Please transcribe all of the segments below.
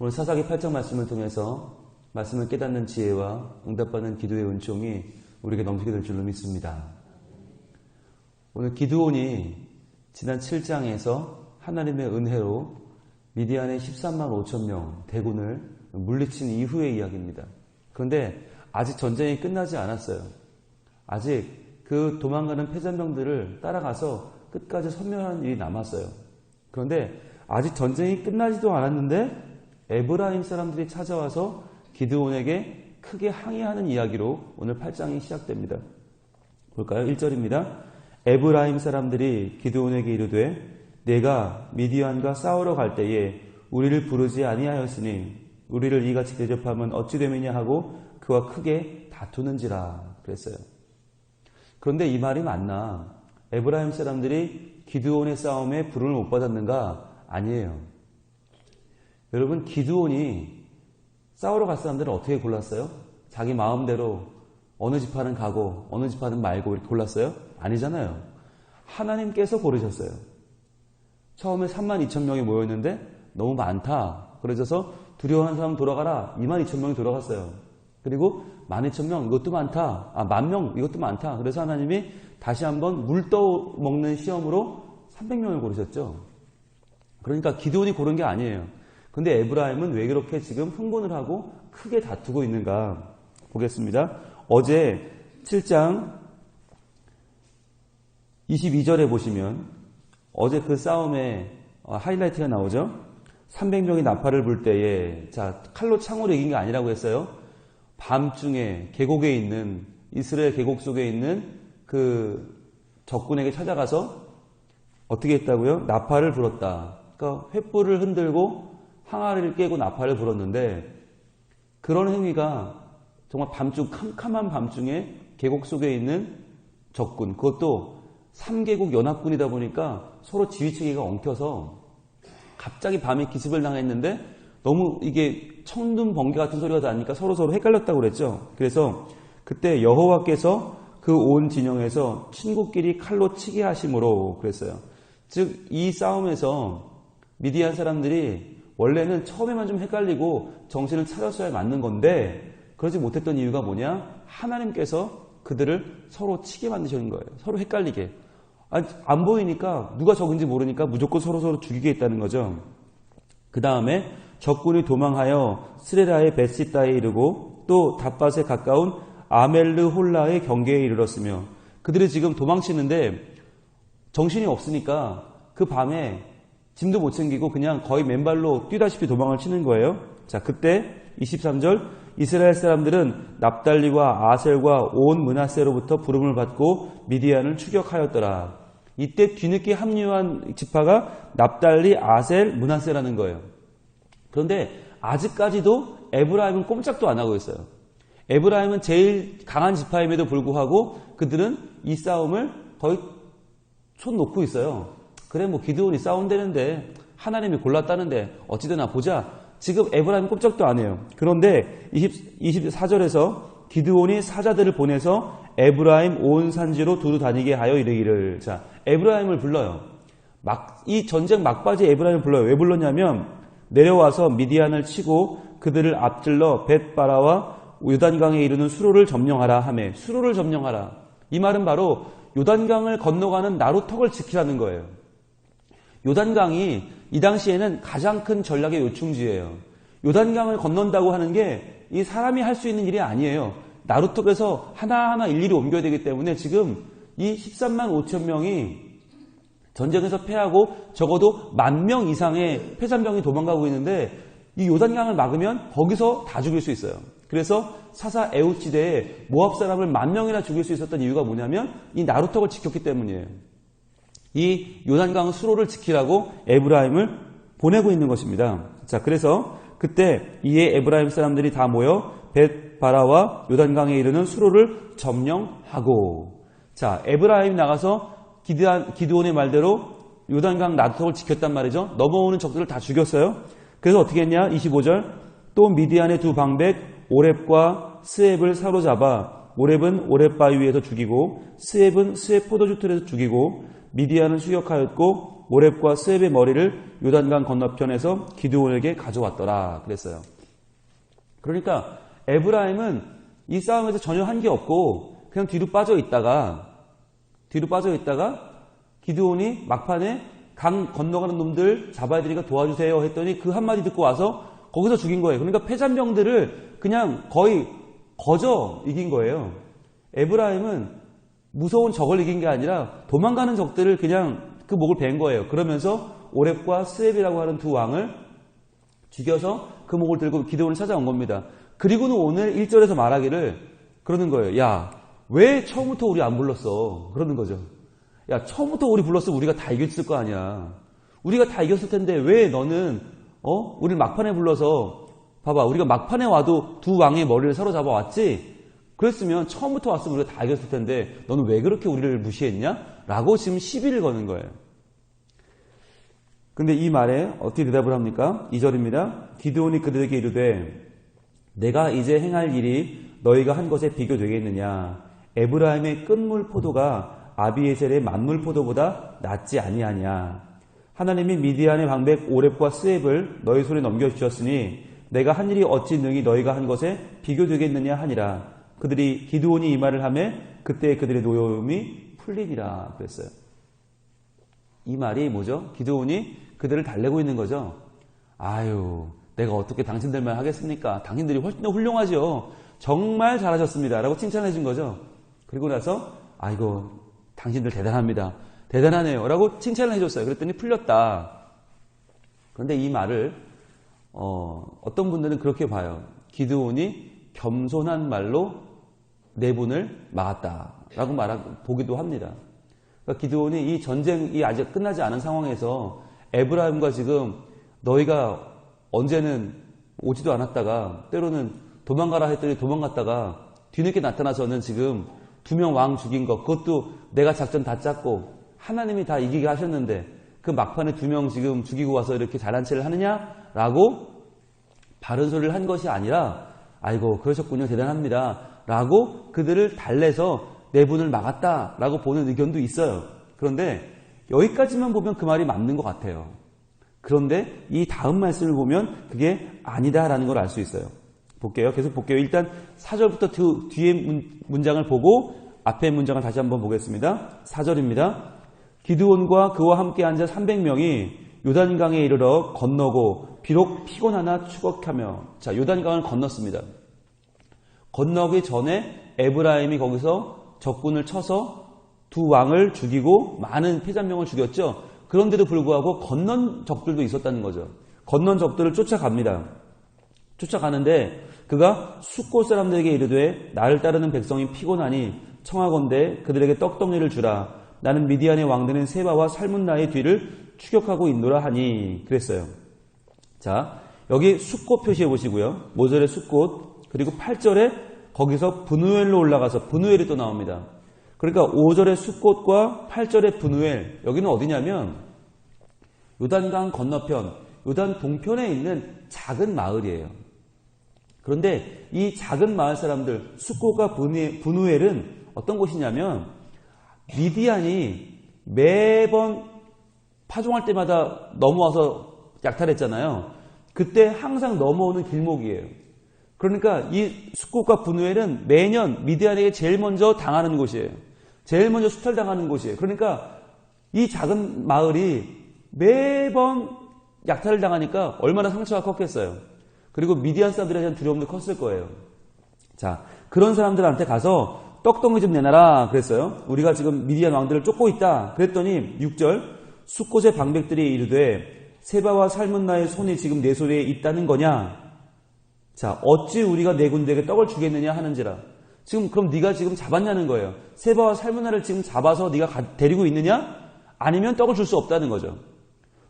오늘 사사기 8장 말씀을 통해서 말씀을 깨닫는 지혜와 응답받는 기도의 은총이 우리에게 넘치게 될 줄로 믿습니다. 오늘 기드온이 지난 7장에서 하나님의 은혜로 미디안의 13만 5천 명 대군을 물리친 이후의 이야기입니다. 그런데 아직 전쟁이 끝나지 않았어요. 아직 그 도망가는 패전병들을 따라가서 끝까지 섬멸하는 일이 남았어요. 그런데 아직 전쟁이 끝나지도 않았는데 에브라임 사람들이 찾아와서 기드온에게 크게 항의하는 이야기로 오늘 8장이 시작됩니다. 볼까요? 1절입니다. 에브라임 사람들이 기드온에게 이르되 내가 미디안과 싸우러 갈 때에 우리를 부르지 아니하였으니 우리를 이같이 대접하면 어찌 됨이냐 하고 그와 크게 다투는지라 그랬어요. 그런데 이 말이 맞나? 에브라임 사람들이 기드온의 싸움에 부름을 못 받았는가? 아니에요. 여러분 기드온이 싸우러 갈 사람들을 어떻게 골랐어요? 자기 마음대로 어느 지파는 가고 어느 지파는 말고 이렇게 골랐어요? 아니잖아요. 하나님께서 고르셨어요. 처음에 3만 2천 명이 모였는데 너무 많다. 그래서 두려워하는 사람 돌아가라. 2만 2천 명이 돌아갔어요. 그리고 1만 2천 명 이것도 많다. 아, 만 명 이것도 많다. 그래서 하나님이 다시 한번 물 떠먹는 시험으로 300명을 고르셨죠. 그러니까 기도원이 고른 게 아니에요. 근데 에브라임은 왜 그렇게 지금 흥분을 하고 크게 다투고 있는가 보겠습니다. 어제 7장 22절에 보시면 어제 그 싸움에 하이라이트가 나오죠. 300명이 나팔을 불 때에 자 칼로 창으로 이긴 게 아니라고 했어요. 밤중에 계곡에 있는 이스라엘 계곡 속에 있는 그 적군에게 찾아가서 어떻게 했다고요? 나팔을 불었다. 그러니까 횃불을 흔들고 항아리를 깨고 나팔을 불었는데 그런 행위가 정말 밤중 캄캄한 밤중에 계곡 속에 있는 적군 그것도 3개국 연합군이다 보니까 서로 지휘체계가 엉켜서 갑자기 밤에 기습을 당했는데 너무 이게 청둔 번개 같은 소리가 나니까 서로 서로 헷갈렸다고 그랬죠. 그래서 그때 여호와께서 그 온 진영에서 친구끼리 칼로 치게 하심으로 그랬어요. 즉 이 싸움에서 미디안 사람들이 원래는 처음에만 좀 헷갈리고 정신을 차렸어야 맞는 건데 그러지 못했던 이유가 뭐냐? 하나님께서 그들을 서로 치게 만드시는 거예요. 서로 헷갈리게. 안 보이니까 누가 적은지 모르니까 무조건 서로 서로 죽이겠다는 거죠. 그 다음에 적군이 도망하여 스레라의 베시다에 이르고 또 답밭에 가까운 아멜르 홀라의 경계에 이르렀으며 그들이 지금 도망치는데 정신이 없으니까 그 밤에 짐도 못 챙기고 그냥 거의 맨발로 뛰다시피 도망을 치는 거예요. 자, 그때 23절 이스라엘 사람들은 납달리와 아셀과 온 문하세로부터 부름을 받고 미디안을 추격하였더라. 이때 뒤늦게 합류한 지파가 납달리, 아셀, 문하세라는 거예요. 그런데 아직까지도 에브라임은 꼼짝도 안 하고 있어요. 에브라임은 제일 강한 지파임에도 불구하고 그들은 이 싸움을 거의 손 놓고 있어요. 그래 뭐 기드온이 싸운다는데 하나님이 골랐다는데 어찌되나 보자. 지금 에브라임 꼼짝도 안 해요. 그런데 20, 24절에서 기드온이 사자들을 보내서 에브라임 온 산지로 두루 다니게 하여 이르기를 자 에브라임을 불러요. 막 이 전쟁 막바지 에브라임을 불러요. 왜 불렀냐면 내려와서 미디안을 치고 그들을 앞질러 벳바라와 요단강에 이르는 수로를 점령하라 하매 수로를 점령하라. 이 말은 바로 요단강을 건너가는 나루턱을 지키라는 거예요. 요단강이 이 당시에는 가장 큰 전략의 요충지예요. 요단강을 건넌다고 하는 게 이 사람이 할 수 있는 일이 아니에요. 나루턱에서 하나하나 일일이 옮겨야 되기 때문에 지금 이 13만 5천 명이 전쟁에서 패하고 적어도 만 명 이상의 패잔병이 도망가고 있는데 이 요단강을 막으면 거기서 다 죽일 수 있어요. 그래서 사사 에우치대에 모압 사람을 만 명이나 죽일 수 있었던 이유가 뭐냐면 이 나루턱을 지켰기 때문이에요. 이 요단강 수로를 지키라고 에브라임을 보내고 있는 것입니다. 자, 그래서 그때 이에 에브라임 사람들이 다 모여 벳바라와 요단강에 이르는 수로를 점령하고 자, 에브라임이 나가서 기드온의 말대로 요단강 나루턱을 지켰단 말이죠. 넘어오는 적들을 다 죽였어요. 그래서 어떻게 했냐? 25절 또 미디안의 두 방백 오랩과 스앱을 사로잡아 오랩은 오랩 바위 위에서 죽이고 스앱은 스앱 포도주 틀에서 죽이고 미디안은 추격하였고 모렙과 스웹의 머리를 요단강 건너편에서 기드온에게 가져왔더라 그랬어요. 그러니까 에브라임은 이 싸움에서 전혀 한 게 없고 그냥 뒤로 빠져 있다가 뒤로 빠져 있다가 기드온이 막판에 강 건너가는 놈들 잡아야 되니까 도와주세요 했더니 그 한마디 듣고 와서 거기서 죽인 거예요. 그러니까 패잔병들을 그냥 거의 거저 이긴 거예요. 에브라임은 무서운 적을 이긴 게 아니라 도망가는 적들을 그냥 그 목을 벤 거예요. 그러면서 오렙과 스웹이라고 하는 두 왕을 죽여서 그 목을 들고 기도원을 찾아온 겁니다. 그리고는 오늘 1절에서 말하기를 그러는 거예요. 야, 왜 처음부터 우리 안 불렀어? 그러는 거죠. 야, 처음부터 우리 불렀으면 우리가 다 이겼을 거 아니야. 우리가 다 이겼을 텐데 왜 너는 어? 우리를 막판에 불러서 봐봐. 우리가 막판에 와도 두 왕의 머리를 사로잡아 왔지? 그랬으면 처음부터 왔으면 우리가 다 이겼을 텐데 너는 왜 그렇게 우리를 무시했냐? 라고 지금 시비를 거는 거예요. 근데 이 말에 어떻게 대답을 합니까? 2절입니다. 기드온이 그들에게 이르되 내가 이제 행할 일이 너희가 한 것에 비교되겠느냐? 에브라임의 끝물 포도가 아비에셀의 만물 포도보다 낫지 아니하냐? 하나님이 미디안의 방백 오렙과 스웹을 너희 손에 넘겨 주셨으니 내가 한 일이 어찌 능히 너희가 한 것에 비교되겠느냐 하니라. 그들이 기드온이 이 말을 하매 그때 그들의 노여움이 풀리니라 그랬어요. 이 말이 뭐죠? 기드온이 그들을 달래고 있는 거죠. 아유, 내가 어떻게 당신들만 하겠습니까? 당신들이 훨씬 더 훌륭하죠. 정말 잘하셨습니다. 라고 칭찬해 준 거죠. 그리고 나서, 아이고, 당신들 대단합니다. 대단하네요. 라고 칭찬을 해줬어요. 그랬더니 풀렸다. 그런데 이 말을, 어, 어떤 분들은 그렇게 봐요. 기드온이 겸손한 말로 내분을 막았다. 라고 말하고, 보기도 합니다. 그러니까 기드온이 이 전쟁이 아직 끝나지 않은 상황에서 에브라임과 지금 너희가 언제는 오지도 않았다가 때로는 도망가라 했더니 도망갔다가 뒤늦게 나타나서는 지금 두 명 왕 죽인 것 그것도 내가 작전 다 짰고 하나님이 다 이기게 하셨는데 그 막판에 두 명 지금 죽이고 와서 이렇게 잘한 체를 하느냐라고 바른 소리를 한 것이 아니라 아이고 그러셨군요 대단합니다 라고 그들을 달래서 내분을 막았다 라고 보는 의견도 있어요 그런데 여기까지만 보면 그 말이 맞는 것 같아요. 그런데 이 다음 말씀을 보면 그게 아니다라는 걸 알 수 있어요. 볼게요. 계속 볼게요. 일단 4절부터 뒤에 문 장을 보고 앞에 문장을 다시 한번 보겠습니다. 4절입니다. 기드온과 그와 함께 앉아 300명이 요단강에 이르러 건너고 비록 피곤하나 추격하며 자 요단강을 건넜습니다. 건너기 전에 에브라임이 거기서 적군을 쳐서 두 왕을 죽이고 많은 패잔명을 죽였죠. 그런데도 불구하고 건넌 적들도 있었다는 거죠. 건넌 적들을 쫓아갑니다. 쫓아가는데 그가 숫곳 사람들에게 이르되 나를 따르는 백성이 피곤하니 청하건대 그들에게 떡덩이를 주라. 나는 미디안의 왕들은 세바와 살문나의 뒤를 추격하고 있노라 하니 그랬어요. 자 여기 숫꽃 표시해 보시고요. 모절의 숫꽃 그리고 8절에 거기서 분우엘로 올라가서 분우엘이 또 나옵니다. 그러니까 5절의 숫꽃과 8절의 분우엘 여기는 어디냐면 요단강 건너편 요단 동편에 있는 작은 마을이에요. 그런데 이 작은 마을 사람들 숫꽃과 분우엘은 어떤 곳이냐면 미디안이 매번 파종할 때마다 넘어와서 약탈했잖아요. 그때 항상 넘어오는 길목이에요. 그러니까 이 숫꽃과 분우엘은 매년 미디안에게 제일 먼저 당하는 곳이에요. 제일 먼저 수탈당하는 곳이에요. 그러니까 이 작은 마을이 매번 약탈을 당하니까 얼마나 상처가 컸겠어요. 그리고 미디안 사람들에 대한 두려움도 컸을 거예요. 자, 그런 사람들한테 가서 떡덩이 좀 내놔라 그랬어요. 우리가 지금 미디안 왕들을 쫓고 있다. 그랬더니 6절 숫곳의 방백들이 이르되 세바와 삶은 나의 손이 지금 내 손에 있다는 거냐? 자, 어찌 우리가 내 군대에게 떡을 주겠느냐 하는지라. 지금 그럼 네가 지금 잡았냐는 거예요. 세바와 살문나를 지금 잡아서 네가 가, 데리고 있느냐? 아니면 떡을 줄 수 없다는 거죠.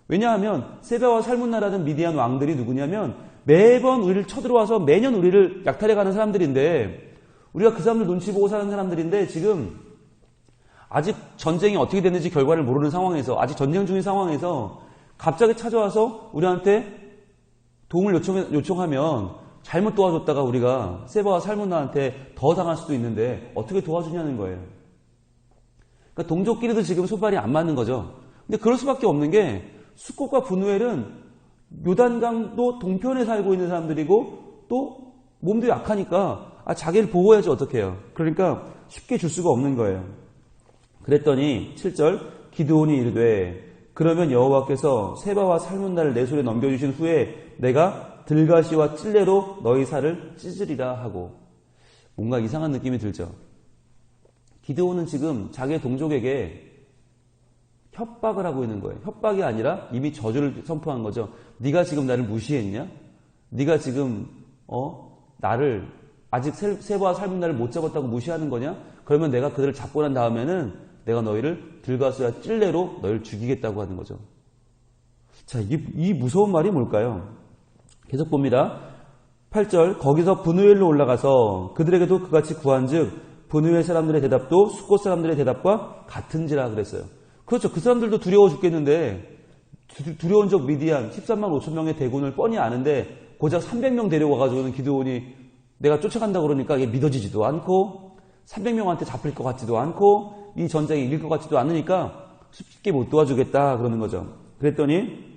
왜냐하면 세바와 살문나라는 미디안 왕들이 누구냐면 매번 우리를 쳐들어와서 매년 우리를 약탈해 가는 사람들인데 우리가 그 사람들 눈치 보고 사는 사람들인데 지금 아직 전쟁이 어떻게 됐는지 결과를 모르는 상황에서 아직 전쟁 중인 상황에서 갑자기 찾아와서 우리한테 도움을 요청, 요청하면 잘못 도와줬다가 우리가 세바와 살문나한테 더 당할 수도 있는데 어떻게 도와주냐는 거예요. 그러니까 동족끼리도 지금 손발이 안 맞는 거죠. 근데 그럴 수밖에 없는 게 수꽃과 분우엘은 요단강도 동편에 살고 있는 사람들이고 또 몸도 약하니까 아, 자기를 보호해야지 어떡해요. 그러니까 쉽게 줄 수가 없는 거예요. 그랬더니 7절 기드온이 이르되 그러면 여호와께서 세바와 살문나를 내 손에 넘겨주신 후에 내가 들가시와 찔레로 너희 살을 찢으리라 하고 뭔가 이상한 느낌이 들죠. 기드온은 지금 자기의 동족에게 협박을 하고 있는 거예요. 협박이 아니라 이미 저주를 선포한 거죠. 네가 지금 나를 무시했냐? 네가 지금 어 나를 아직 세바와 살문나를 못 잡았다고 무시하는 거냐? 그러면 내가 그들을 잡고 난 다음에는 내가 너희를 들가스와 찔레로 너희를 죽이겠다고 하는 거죠. 자, 이, 이 무서운 말이 뭘까요? 계속 봅니다. 8절 거기서 분우엘로 올라가서 그들에게도 그같이 구한즉 분우엘 사람들의 대답도 수꽃 사람들의 대답과 같은지라 그랬어요. 그렇죠. 그 사람들도 두려워 죽겠는데 두려운 적 미디안 13만 5천 명의 대군을 뻔히 아는데 고작 300명 데려와가지고는 기드온이 내가 쫓아간다 그러니까 이게 믿어지지도 않고 300명한테 잡힐 것 같지도 않고 이 전쟁에 이길 것 같지도 않으니까 쉽게 못 도와주겠다 그러는 거죠. 그랬더니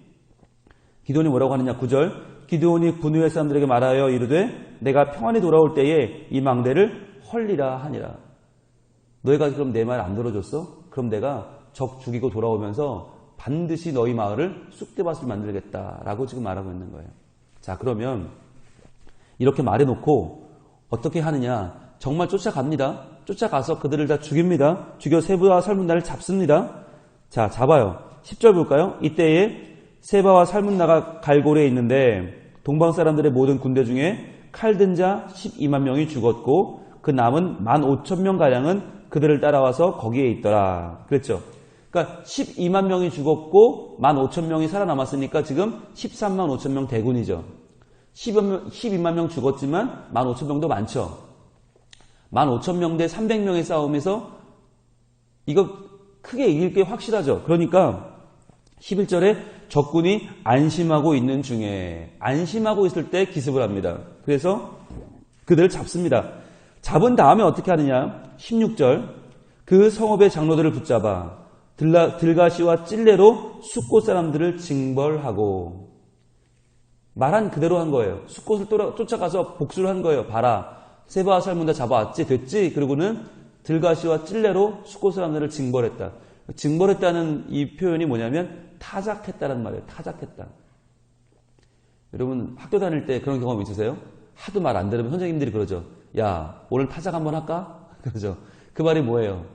기도원이 뭐라고 하느냐 9절 기도원이 분우의 사람들에게 말하여 이르되 내가 평안히 돌아올 때에 이 망대를 헐리라 하니라. 너희가 그럼 내 말 안 들어줬어? 그럼 내가 적 죽이고 돌아오면서 반드시 너희 마을을 쑥대밭을 만들겠다라고 지금 말하고 있는 거예요. 자 그러면 이렇게 말해놓고 어떻게 하느냐? 정말 쫓아갑니다. 쫓아가서 그들을 다 죽입니다. 죽여 세바와 살문나를 잡습니다. 자, 잡아요. 10절 볼까요? 이때에 세바와 살문나가 갈고리에 있는데 동방 사람들의 모든 군대 중에 칼든 자 12만 명이 죽었고 그 남은 1만 5천 명 가량은 그들을 따라와서 거기에 있더라. 그랬죠. 그러니까 12만 명이 죽었고 1만 5천 명이 살아남았으니까 지금 13만 5천 명 대군이죠. 12만 명 죽었지만 1만 5천 명도 많죠. 1만 5천 명 대 300명의 싸움에서 이거 크게 이길 게 확실하죠. 그러니까 11절에 적군이 안심하고 있는 중에 안심하고 있을 때 기습을 합니다. 그래서 그들을 잡습니다. 잡은 다음에 어떻게 하느냐? 16절 그 성읍의 장로들을 붙잡아 들가시와 찔레로 숫곳 사람들을 징벌하고 말한 그대로 한 거예요. 숫곳을 쫓아가서 복수를 한 거예요. 봐라. 세바와 살문다 잡아왔지 됐지 그리고는 들가시와 찔레로 수고 사람들을 징벌했다. 징벌했다는 이 표현이 뭐냐면 타작했다는 말이에요. 타작했다. 여러분 학교 다닐 때 그런 경험 있으세요? 하도 말 안 들으면 선생님들이 그러죠. 야 오늘 타작 한번 할까? 그러죠. 그 말이 뭐예요?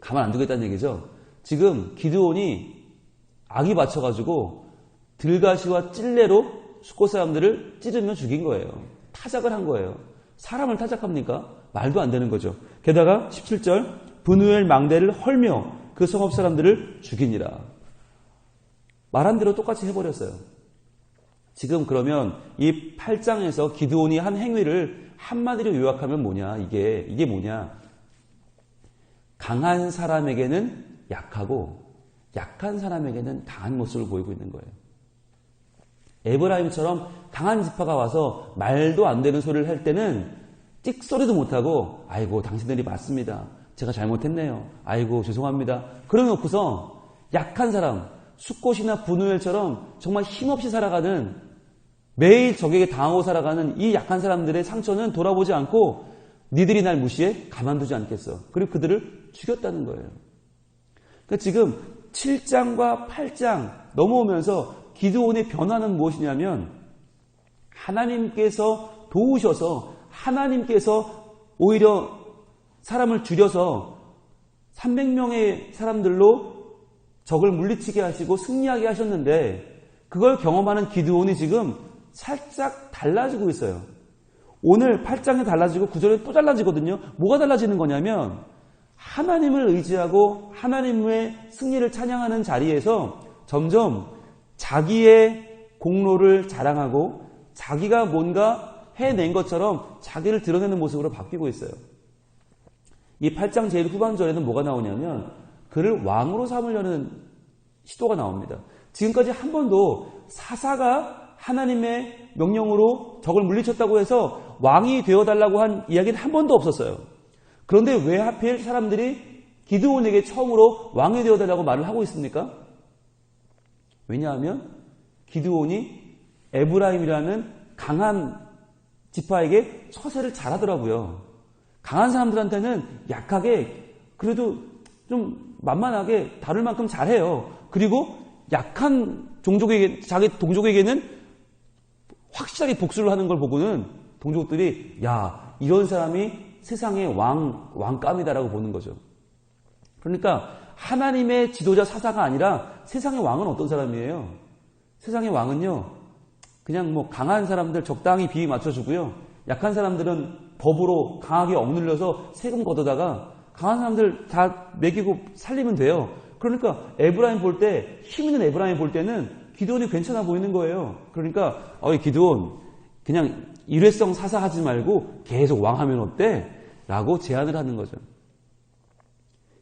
가만 안 두겠다는 얘기죠. 지금 기드온이 악이 받쳐가지고 들가시와 찔레로 수고 사람들을 찌르며 죽인 거예요. 타작을 한 거예요. 사람을 타작합니까? 말도 안 되는 거죠. 게다가 17절 분우엘 망대를 헐며 그 성읍 사람들을 죽이니라. 말한 대로 똑같이 해버렸어요. 지금 그러면 이 8장에서 기드온이 한 행위를 한마디로 요약하면 뭐냐? 이게 이게 뭐냐? 강한 사람에게는 약하고 약한 사람에게는 강한 모습을 보이고 있는 거예요. 에브라임처럼 강한 지파가 와서 말도 안 되는 소리를 할 때는 찍소리도 못하고 아이고 당신들이 맞습니다. 제가 잘못했네요. 아이고 죄송합니다. 그러놓고서 약한 사람 숫꽃이나 분우엘처럼 정말 힘없이 살아가는 매일 적에게 당하고 살아가는 이 약한 사람들의 상처는 돌아보지 않고 니들이 날 무시해 가만두지 않겠어. 그리고 그들을 죽였다는 거예요. 그러니까 지금 7장과 8장 넘어오면서 기드온의 변화는 무엇이냐면 하나님께서 도우셔서 하나님께서 오히려 사람을 줄여서 300명의 사람들로 적을 물리치게 하시고 승리하게 하셨는데 그걸 경험하는 기드온이 지금 살짝 달라지고 있어요. 오늘 8장에 달라지고 9절에 또 달라지거든요. 뭐가 달라지는 거냐면 하나님을 의지하고 하나님의 승리를 찬양하는 자리에서 점점 자기의 공로를 자랑하고 자기가 뭔가 해낸 것처럼 자기를 드러내는 모습으로 바뀌고 있어요. 이 8장 제일 후반절에는 뭐가 나오냐면 그를 왕으로 삼으려는 시도가 나옵니다. 지금까지 한 번도 사사가 하나님의 명령으로 적을 물리쳤다고 해서 왕이 되어달라고 한 이야기는 한 번도 없었어요. 그런데 왜 하필 사람들이 기드온에게 처음으로 왕이 되어달라고 말을 하고 있습니까? 왜냐하면 기드온이 에브라임이라는 강한 지파에게 처세를 잘하더라고요. 강한 사람들한테는 약하게 그래도 좀 만만하게 다룰 만큼 잘해요. 그리고 약한 종족에게 자기 동족에게는 확실하게 복수를 하는 걸 보고는 동족들이 야 이런 사람이 세상의 왕 왕감이다라고 보는 거죠. 그러니까 하나님의 지도자 사사가 아니라 세상의 왕은 어떤 사람이에요? 세상의 왕은요 그냥 뭐 강한 사람들 적당히 비위 맞춰주고요 약한 사람들은 법으로 강하게 억눌려서 세금 걷어다가 강한 사람들 다 먹이고 살리면 돼요. 그러니까 에브라임 볼 때, 힘 있는 에브라임 볼 때는 기도원이 괜찮아 보이는 거예요. 그러니까, 어이, 기도원, 그냥 일회성 사사하지 말고 계속 왕하면 어때? 라고 제안을 하는 거죠.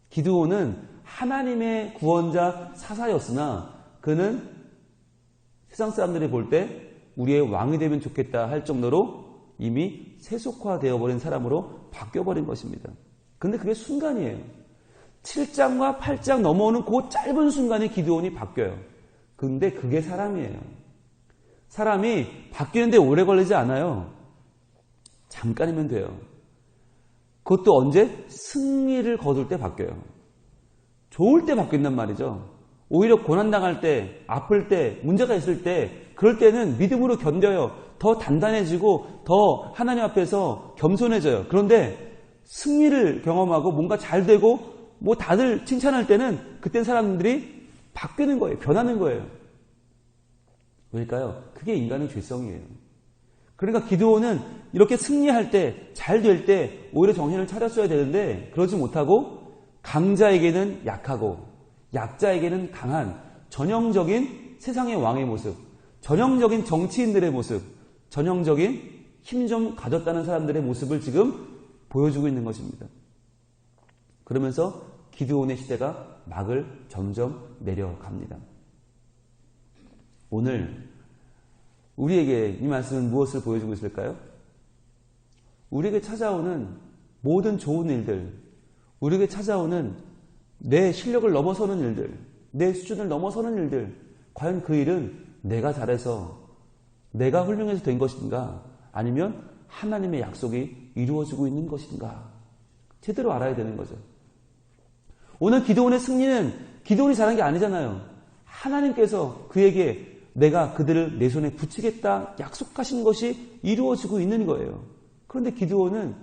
기드온은 하나님의 구원자 사사였으나 그는 세상 사람들이 볼 때 우리의 왕이 되면 좋겠다 할 정도로 이미 세속화되어 버린 사람으로 바뀌어 버린 것입니다. 근데 그게 순간이에요. 7장과 8장 넘어오는 그 짧은 순간에 기드온이 바뀌어요. 근데 그게 사람이에요. 사람이 바뀌는데 오래 걸리지 않아요. 잠깐이면 돼요. 그것도 언제? 승리를 거둘 때 바뀌어요. 좋을 때 바뀐단 말이죠. 오히려 고난당할 때, 아플 때, 문제가 있을 때, 그럴 때는 믿음으로 견뎌요. 더 단단해지고, 더 하나님 앞에서 겸손해져요. 그런데 승리를 경험하고 뭔가 잘 되고, 뭐 다들 칭찬할 때는 그땐 사람들이 바뀌는 거예요. 변하는 거예요. 왜일까요? 그게 인간의 죄성이에요. 그러니까 기도원은 이렇게 승리할 때, 잘 될 때, 오히려 정신을 차렸어야 되는데, 그러지 못하고, 강자에게는 약하고, 약자에게는 강한, 전형적인 세상의 왕의 모습, 전형적인 정치인들의 모습, 전형적인 힘 좀 가졌다는 사람들의 모습을 지금 보여주고 있는 것입니다. 그러면서 기드온의 시대가 막을 점점 내려갑니다. 오늘 우리에게 이 말씀은 무엇을 보여주고 있을까요? 우리에게 찾아오는 모든 좋은 일들, 우리에게 찾아오는 내 실력을 넘어서는 일들, 내 수준을 넘어서는 일들, 과연 그 일은 내가 잘해서, 내가 훌륭해서 된 것인가? 아니면 하나님의 약속이 이루어지고 있는 것인가? 제대로 알아야 되는 거죠. 오늘 기도원의 승리는 기도원이 잘한 게 아니잖아요. 하나님께서 그에게 내가 그들을 내 손에 붙이겠다 약속하신 것이 이루어지고 있는 거예요. 그런데 기드온은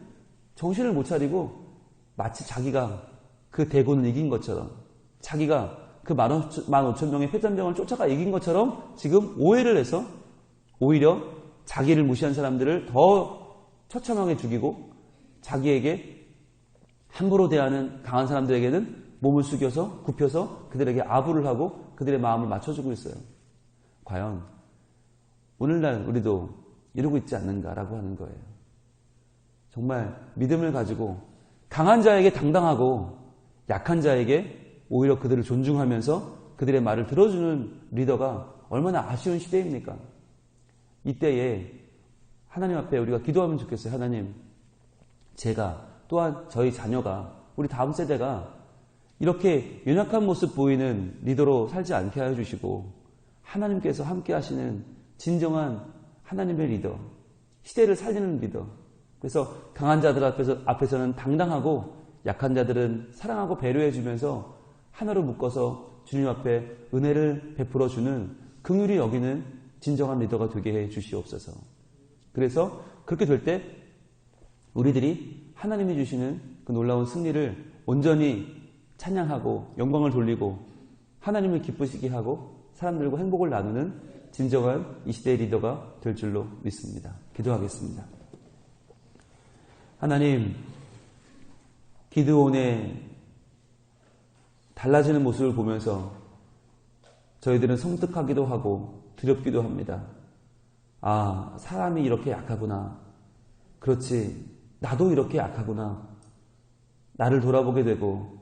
정신을 못 차리고 마치 자기가 그 대군을 이긴 것처럼 자기가 그만 오천 명의 회전병을 쫓아가 이긴 것처럼 지금 오해를 해서 오히려 자기를 무시한 사람들을 더 처참하게 죽이고 자기에게 함부로 대하는 강한 사람들에게는 몸을 숙여서 굽혀서 그들에게 아부를 하고 그들의 마음을 맞춰주고 있어요. 과연 오늘날 우리도 이러고 있지 않는가라고 하는 거예요. 정말 믿음을 가지고 강한 자에게 당당하고 약한 자에게 오히려 그들을 존중하면서 그들의 말을 들어주는 리더가 얼마나 아쉬운 시대입니까? 이때에 하나님 앞에 우리가 기도하면 좋겠어요. 하나님, 제가 또한 저희 자녀가 우리 다음 세대가 이렇게 연약한 모습 보이는 리더로 살지 않게 하여 주시고 하나님께서 함께 하시는 진정한 하나님의 리더, 시대를 살리는 리더. 그래서 강한 자들 앞에서, 앞에서는 당당하고 약한 자들은 사랑하고 배려해 주면서 하나로 묶어서 주님 앞에 은혜를 베풀어 주는 긍휼히 여기는 진정한 리더가 되게 해 주시옵소서. 그래서 그렇게 될 때 우리들이 하나님이 주시는 그 놀라운 승리를 온전히 찬양하고 영광을 돌리고 하나님을 기쁘시게 하고 사람들과 행복을 나누는 진정한 이 시대의 리더가 될 줄로 믿습니다. 기도하겠습니다. 하나님, 기드온의 달라지는 모습을 보면서 저희들은 성득하기도 하고 두렵기도 합니다. 아, 사람이 이렇게 약하구나. 그렇지. 나도 이렇게 약하구나. 나를 돌아보게 되고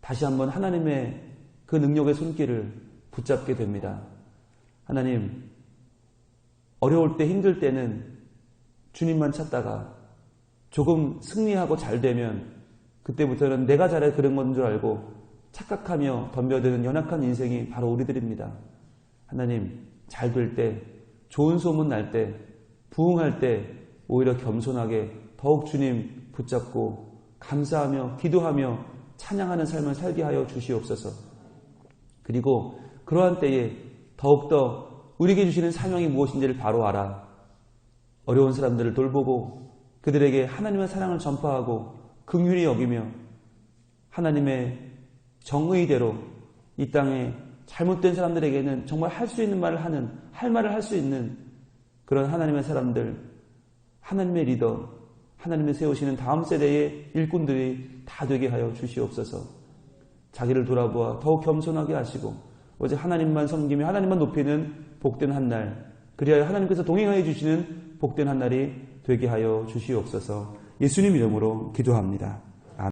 다시 한번 하나님의 그 능력의 손길을 붙잡게 됩니다. 하나님, 어려울 때 힘들 때는 주님만 찾다가 조금 승리하고 잘 되면 그때부터는 내가 잘해 그런 건 줄 알고 착각하며 덤벼드는 연약한 인생이 바로 우리들입니다. 하나님, 잘 될 때, 좋은 소문 날 때, 부흥할 때, 오히려 겸손하게 더욱 주님 붙잡고 감사하며 기도하며 찬양하는 삶을 살게 하여 주시옵소서. 그리고 그러한 때에 더욱더 우리에게 주시는 사명이 무엇인지를 바로 알아 어려운 사람들을 돌보고 그들에게 하나님의 사랑을 전파하고 긍휼히 여기며 하나님의 정의대로 이 땅에 잘못된 사람들에게는 정말 할 수 있는 말을 하는 할 말을 할 수 있는 그런 하나님의 사람들 하나님의 리더 하나님의 세우시는 다음 세대의 일꾼들이 다 되게 하여 주시옵소서. 자기를 돌아보아 더욱 겸손하게 하시고 오직 하나님만 섬기며 하나님만 높이는 복된 한 날, 그리하여 하나님께서 동행하여 주시는 복된 한 날이 되게 하여 주시옵소서. 예수님 이름으로 기도합니다.